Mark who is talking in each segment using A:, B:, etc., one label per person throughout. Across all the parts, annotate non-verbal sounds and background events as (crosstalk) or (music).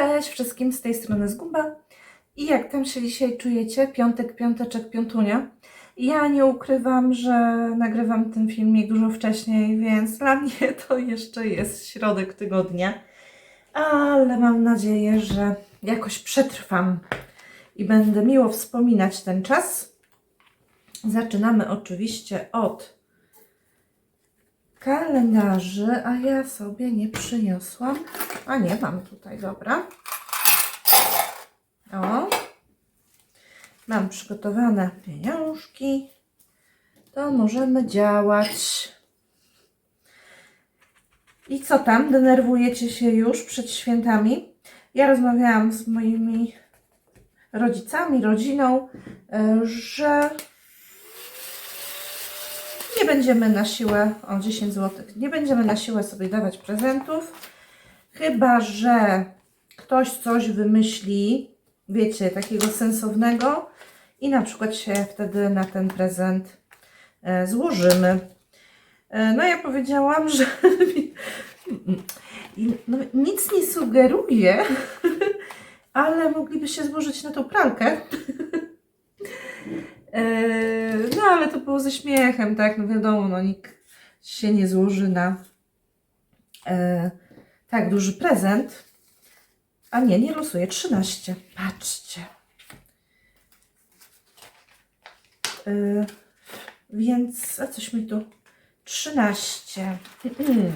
A: Cześć wszystkim, z tej strony Zguba. I jak tam się dzisiaj czujecie? Piątek, piąteczek, piątunia. Ja nie ukrywam, że nagrywam ten filmik dużo wcześniej, więc dla (laughs) mnie to jeszcze jest środek tygodnia. Ale mam nadzieję, że jakoś przetrwam i będę miło wspominać ten czas. Zaczynamy oczywiście od kalendarzy, a ja sobie nie przyniosłam. A nie, mam tutaj, dobra. O. Mam przygotowane pieniążki. To możemy działać. I co tam? Denerwujecie się już przed świętami? Ja rozmawiałam z moimi rodzicami, rodziną, y, że nie będziemy na siłę, o 10 zł, nie będziemy na siłę sobie dawać prezentów, chyba że ktoś coś wymyśli, wiecie, takiego sensownego i na przykład się wtedy na ten prezent e, złożymy. E, No ja powiedziałam, że (laughs) no, nic nie sugeruję, (laughs) ale mogliby się złożyć na tą pralkę. E, No ale to było ze śmiechem, tak? No wiadomo, no nikt się nie złoży na e, tak duży prezent. A nie, nie losuje 13. Patrzcie. E, więc, a coś mi tu 13. (clears throat)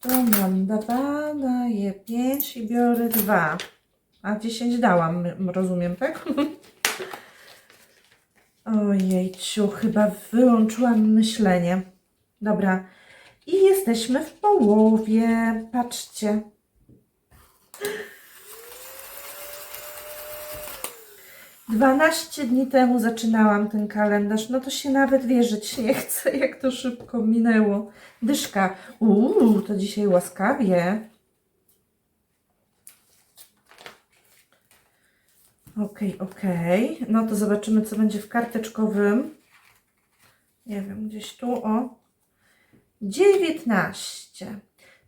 A: To mam 2, daję 5 i biorę 2. A 10 dałam, rozumiem, tak? (laughs) Ojejciu, chyba wyłączyłam myślenie. Dobra. I jesteśmy w połowie. Patrzcie. Dwanaście dni temu zaczynałam ten kalendarz. No to się nawet wierzyć nie chce, (laughs) jak to szybko minęło. Dyszka. Uuu, to dzisiaj łaskawie. Okej, okej. No to zobaczymy, co będzie w karteczkowym. Nie wiem, gdzieś tu, o. 19.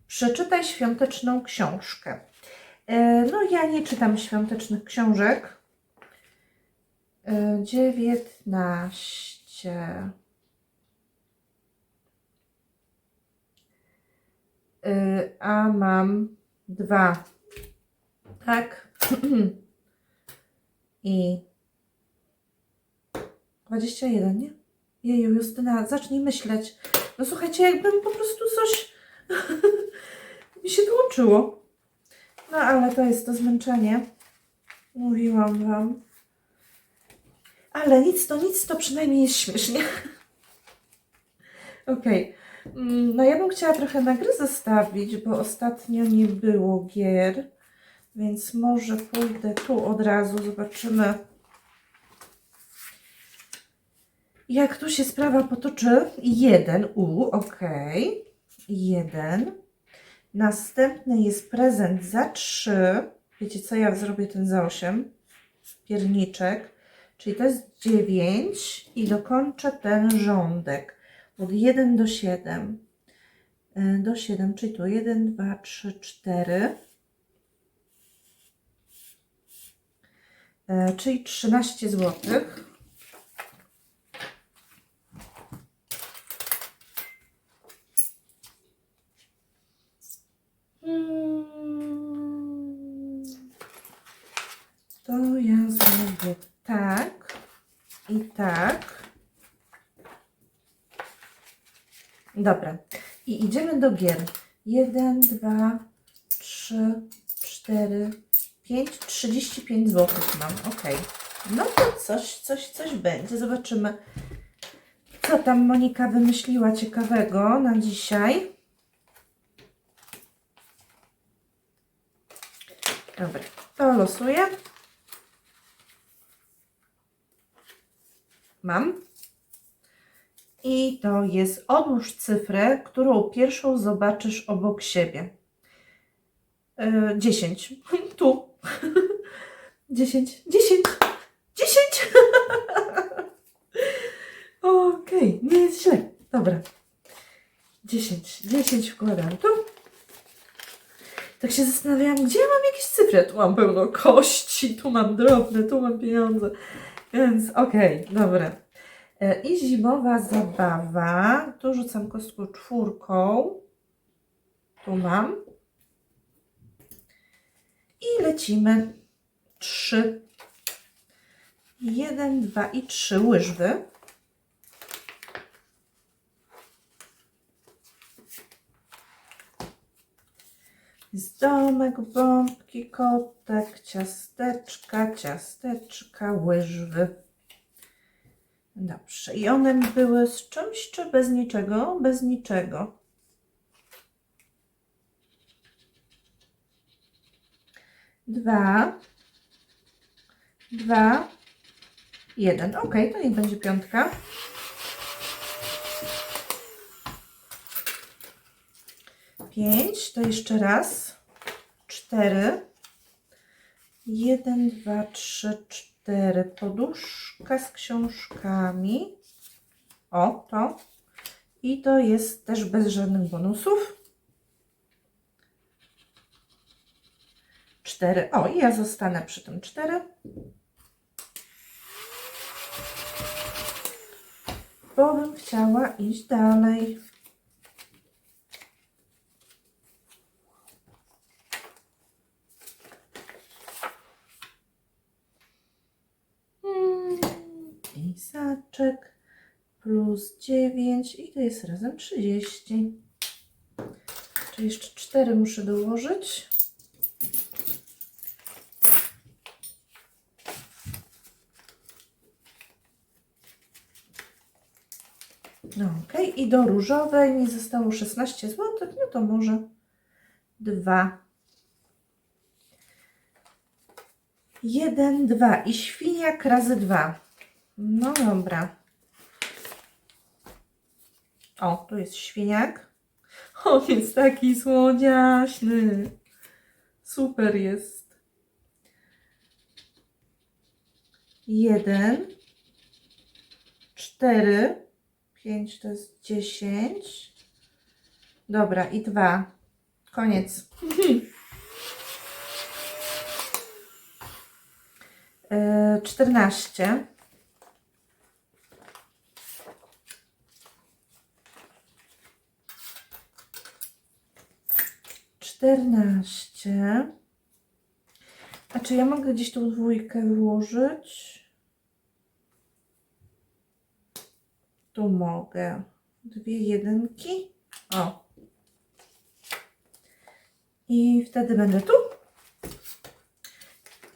A: Przeczytaj świąteczną książkę. E, No, ja nie czytam świątecznych książek. E, 19. E, A mam dwa. Tak. (clears throat) I 21, nie? Jeju, Justyna, zacznij myśleć. No słuchajcie, jakbym po prostu coś (laughs) mi się wyłączyło. No ale to jest to zmęczenie. Mówiłam wam. Ale nic to nic, to przynajmniej jest śmiesznie. (laughs) Okej. Mm, No ja bym chciała trochę na gry zostawić, bo ostatnio nie było gier. Więc może pójdę tu od razu, zobaczymy. Jak tu się sprawa potoczy? Jeden, u, ok. Jeden. Następny jest prezent za trzy. Wiecie co, ja zrobię ten za osiem. Pierniczek. Czyli to jest dziewięć i dokończę ten rządek. Od 1 do 7. Do 7, czyli tu 1, 2, 3, 4. czyli 13 zł. To ja zrobię tak i tak. Dobra. I idziemy do gier. 1, 2, 3, 4, 5, 35 zł mam. Ok. No to coś, coś, coś będzie. Zobaczymy, co tam Monika wymyśliła ciekawego na dzisiaj. Dobra, to losuję. Mam. I to jest odłóż cyfrę, którą pierwszą zobaczysz obok siebie. Yy, 10. (laughs) Tu. 10. 10. 10. Okej, nie jest źle. Dobra. 10. 10 wkładam tu. tak się zastanawiałam, gdzie mam jakieś cyfry. Tu mam pełno kości, tu mam drobne, tu mam pieniądze. Więc okej, dobra. E, I zimowa zabawa. Tu rzucam kostką czwórką. Tu mam. Lecimy. Trzy. Jeden, dwa i trzy łyżwy. Jest domek, bombki, kotek, ciasteczka, ciasteczka, łyżwy. Dobrze. I one były z czymś czy bez niczego? Bez niczego. Dwa. Dwa. Jeden. Ok, to niech będzie piątka. Pięć. To jeszcze raz. Cztery. Jeden, dwa, trzy, cztery. Poduszka z książkami. O, to. I to jest też bez żadnych bonusów. Cztery. O, i ja zostanę przy tym cztery. Bo bym chciała iść dalej. Mm, Pisaczek plus 9 i to jest razem 30. Czyli jeszcze 4 muszę dołożyć. No okej, i do różowej mi zostało 16 zł, no to może 2. 1, 2 i świniak razy 2. No dobra. O, tu jest świniak. (laughs) On jest taki słodziaśny. Super jest. Jeden, cztery, pięć to jest dziesięć. Dobra, i dwa. Koniec. (laughs) E, Czternaście. Czternaście. A czy ja mogę gdzieś tą dwójkę włożyć? Tu mogę. Dwie jedynki. O. I wtedy będę tu.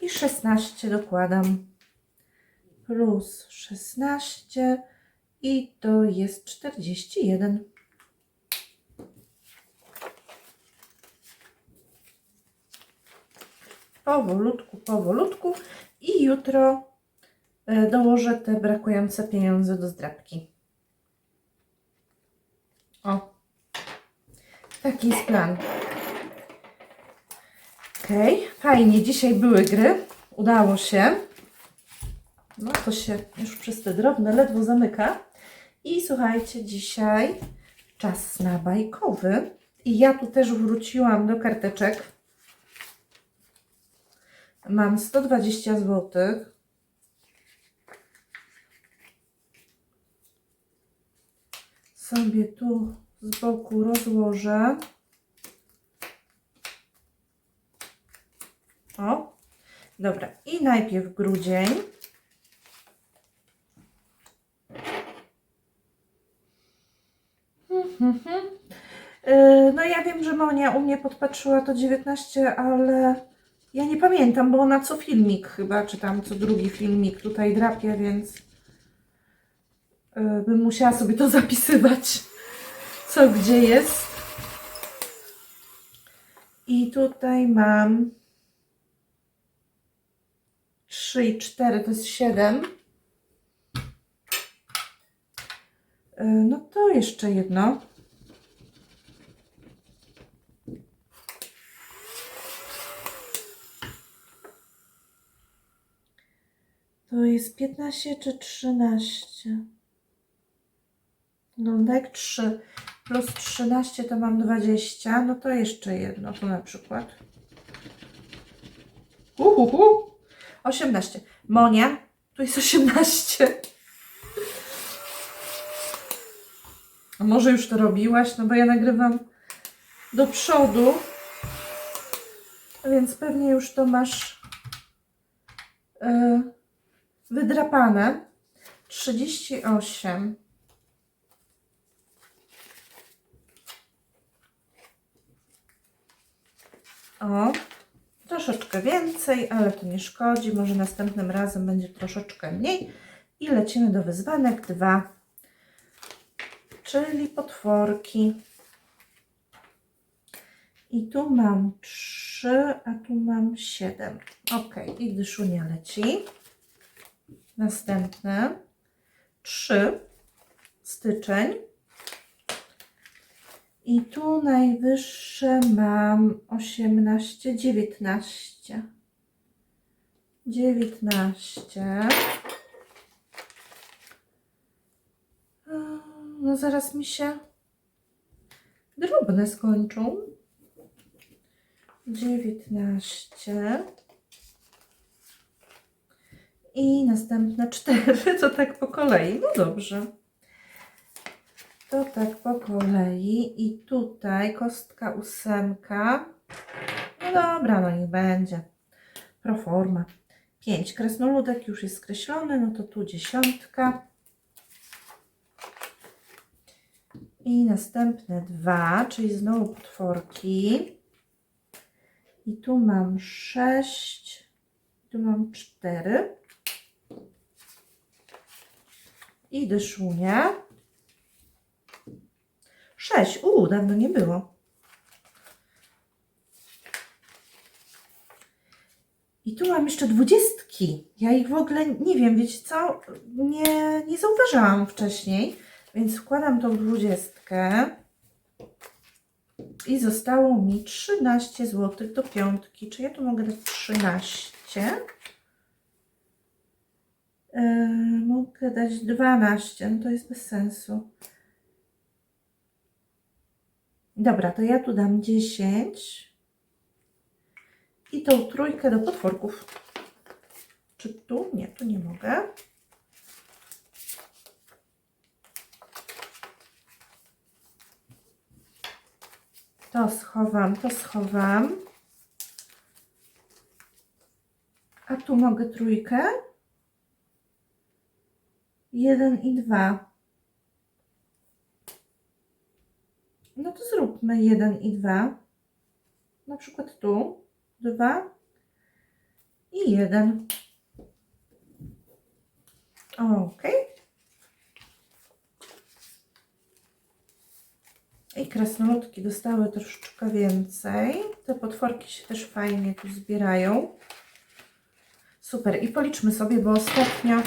A: I 16 dokładam. Plus 16. I to jest 41. Powolutku, powolutku. I jutro e, dołożę te brakujące pieniądze do zdrabki. O. Taki jest plan. Okej, fajnie. Dzisiaj były gry. Udało się. No to się już przez te drobne ledwo zamyka. I słuchajcie, dzisiaj czas na bajkowy. I ja tu też wróciłam do karteczek. Mam 120 zł. Sobie tu z boku rozłożę. O, dobra. I najpierw grudzień. Yy, No ja wiem, że Monia u mnie podpatrzyła to 19, ale ja nie pamiętam, bo ona co filmik chyba, czy tam co drugi filmik tutaj drapie, więc bym musiała sobie to (laughs) zapisywać, co gdzie jest. I tutaj mam 3 i 4 to jest 7. Yy, No to jeszcze jedno. To jest 15 czy 13? Wygląda jak 3. plus 13 to mam 20, no to jeszcze jedno, tu na przykład. Uhuhu. 18. Monia, tu jest 18. A może już to robiłaś? No bo ja nagrywam do przodu, więc pewnie już to masz e, wydrapane. 38. O, troszeczkę więcej, ale to nie szkodzi. Może następnym razem będzie troszeczkę mniej. I lecimy do wyzwanek 2, czyli potworki. I tu mam 3, a tu mam 7. Ok, i dyszunia leci. Następne 3, styczeń. I tu najwyższe mam 18, 19. 19. No zaraz mi się drobne skończą. 19. I następne 4. (laughs) To tak po kolei. No dobrze. To tak po kolei. I tutaj kostka ósemka. No dobra, no niech będzie. Proforma. 5. Kresnoludek już jest skreślony, no to tu dziesiątka. I następne dwa, czyli znowu potworki. I tu mam 6, tu mam 4. I dyszunia. 6. Uuu, dawno nie było. I tu mam jeszcze dwudziestki. Ja ich w ogóle nie wiem, wiecie co? Nie, nie zauważyłam wcześniej, więc wkładam tą dwudziestkę. I zostało mi 13 zł do piątki. Czy ja tu mogę dać 13? Yy, mogę dać 12, no to jest bez sensu. Dobra, to ja tu dam 10 i tą trójkę do potworków. Czy tu? Nie, tu nie mogę. To schowam, to schowam. A tu mogę trójkę. Jeden i dwa. No to zróbmy jeden i dwa. Na przykład tu. Dwa i jeden. Ok. I krasnoludki dostały troszeczkę więcej. Te potworki się też fajnie tu zbierają. Super. I policzmy sobie, bo ostatnio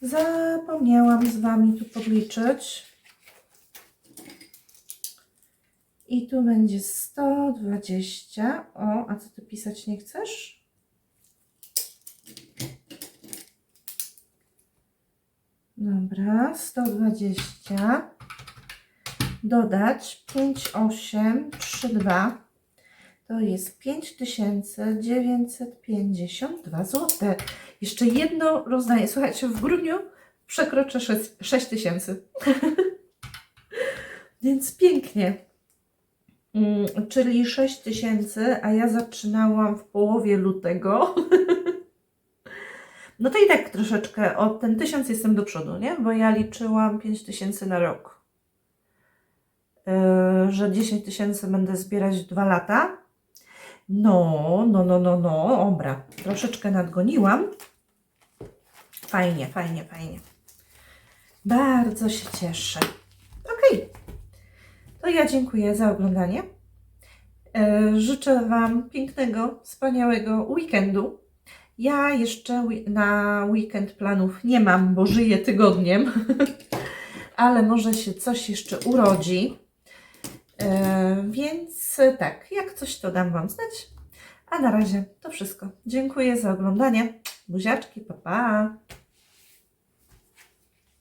A: zapomniałam z Wami tu podliczyć. I tu będzie 120. O, a co Ty pisać nie chcesz? Dobra, 120 dodać 5832 to jest 5952 zł. Jeszcze jedno rozdanie. Słuchajcie, w grudniu przekroczę 6000. (laughs) Więc pięknie. Mm, czyli 6000, a ja zaczynałam w połowie lutego. (laughs) No to i tak troszeczkę o ten 1000 jestem do przodu, nie? Bo ja liczyłam 5000 na rok. Yy, że 10 tysięcy będę zbierać w 2 lata. No, no, no, no, no, dobra, troszeczkę nadgoniłam. Fajnie, fajnie, fajnie. Bardzo się cieszę. Ok, to ja dziękuję za oglądanie. Yy, Życzę Wam pięknego, wspaniałego weekendu. Ja jeszcze na weekend planów nie mam, bo żyję tygodniem, (laughs) ale może się coś jeszcze urodzi. E, więc e, tak, jak coś to dam Wam znać. A na razie to wszystko. Dziękuję za oglądanie. Buziaczki, pa pa!